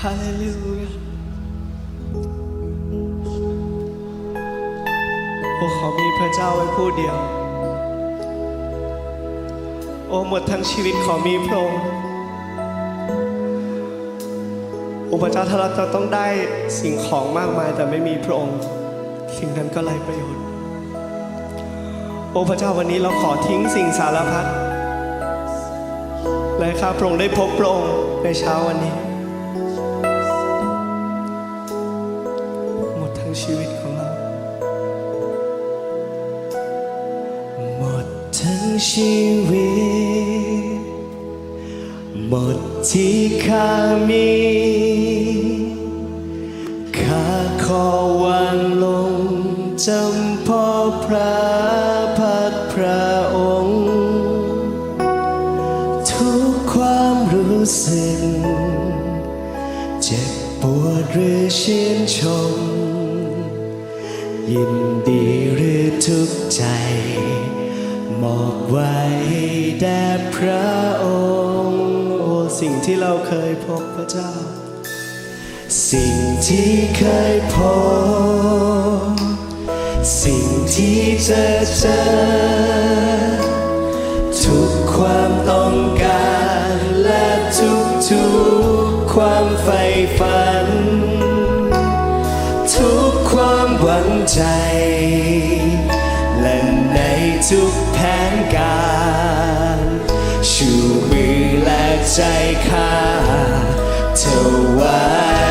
ฮาเลลูยาโอ้ขอมีพระเจ้าไว้ผู้เดียว โอ้หมดทั้งชีวิตขอมีพระองค์โอ้พระเจ้าถ้าเราจะต้องได้สิ่งของมากมายแต่ไม่มีพระองค์ สิ่งนั้นก็ไร้ประโยชน์ โอ้พระเจ้าวันนี้เราขอทิ้งสิ่งสารพัดและข้าพระองค์ได้พบพระองค์ในเช้าวันนี้ ชีวิต หมดที่ข้ามีข้าขอวางลงจำพ่อพระพักพระองค์ ทุกความรู้สึก เจ็บปวดหรือชื่นชม ยินดีหรือทุกข์ใจ อบไว้แด่พระองค์ โอ้สิ่งที่เราเคยพบพระเจ้า สิ่งที่เคยพบ สิ่งที่จะเจอ ทุกความต้องการและทุกทุกความใฝ่ฝัน ทุกความหวังใจและในทุก การชูมือและใจข้าเธอไว้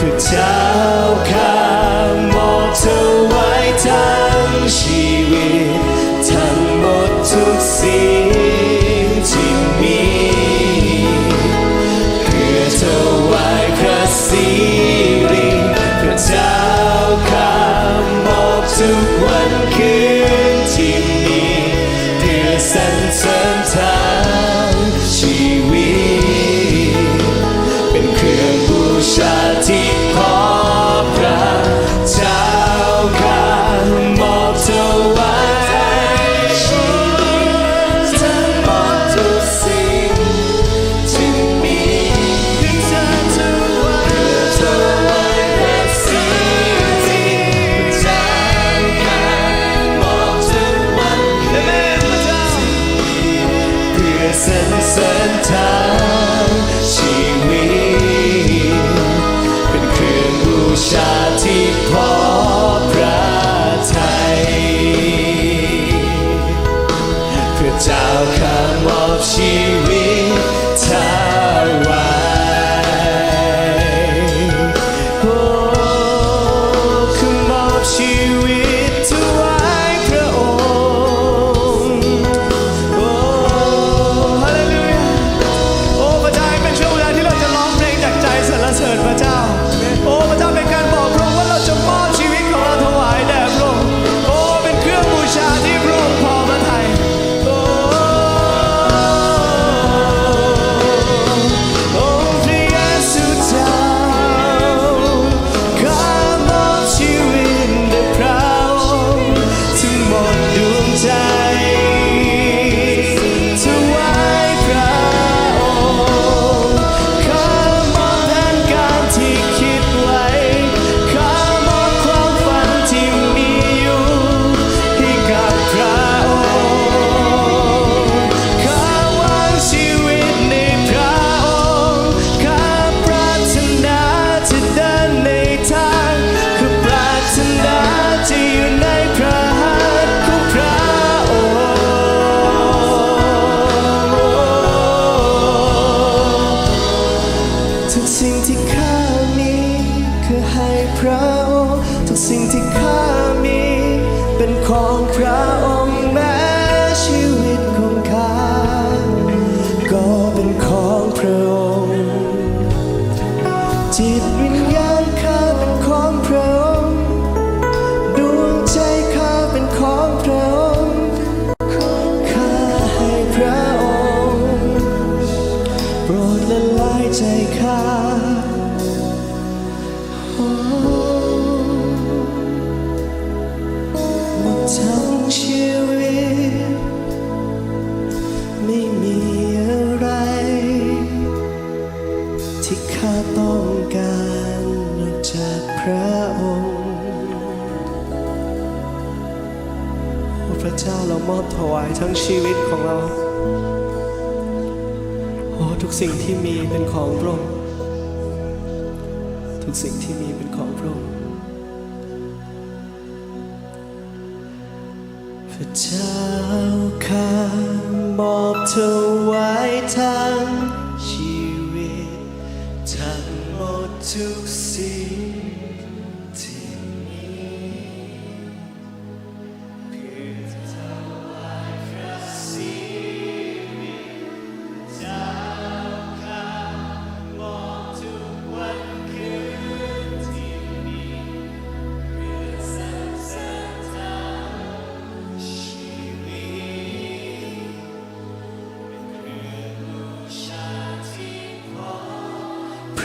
พร ทุกสิ่งที่ข้ามีคือให้พระองค์ทุกสิ่งที่ข้า มอบถวายทั้งชีวิตของเรา โอ้ทุกสิ่งที่มีเป็นของพระองค์ทุกสิ่งที่มีเป็นของพระองค์พระเจ้าข้ามอบถวายทั้ง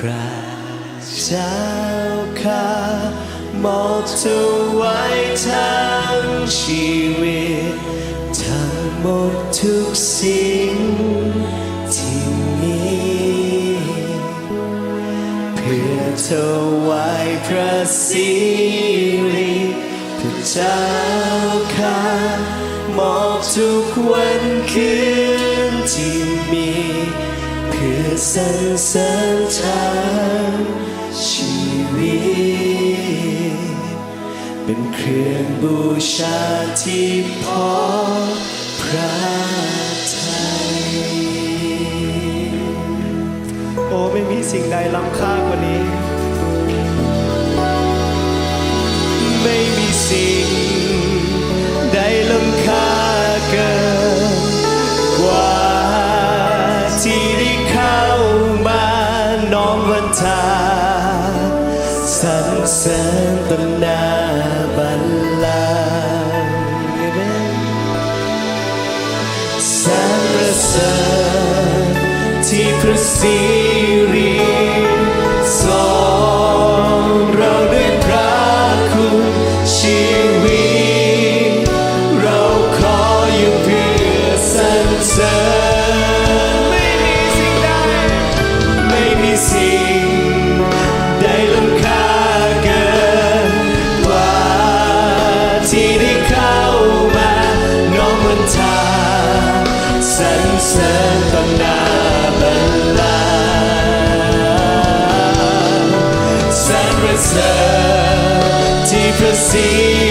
พระเจ้าข้ามอบถวายทั้งชีวิต ทั้งหมดทุกสิ่งที่มีเพื่อถวายพระสิริพระเจ้าข้ามอบทุกวันคืนที่ สันเสริญทางชีวิต เป็นเครื่องบูชาที่พอพระทัยโอ้ไม่มีสิ่งใดล้ำค่ากว่านี้ น้อมวันทาสรรเสริญตนนาบัลลังสรรเสริญที่พระสิริ ญที่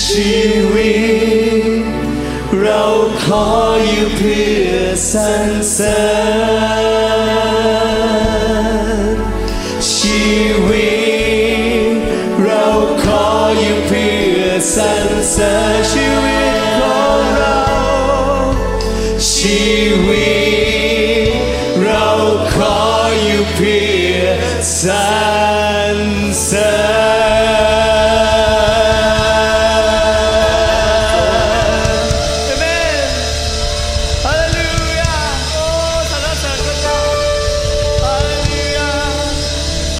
ชีวิต เราขออยู่เพื่อสรรเสริญชีวิต เราขออยู่เพื่อสรรเสริญชีวิตของเราชีวิต เราขออยู่เพื่อสรร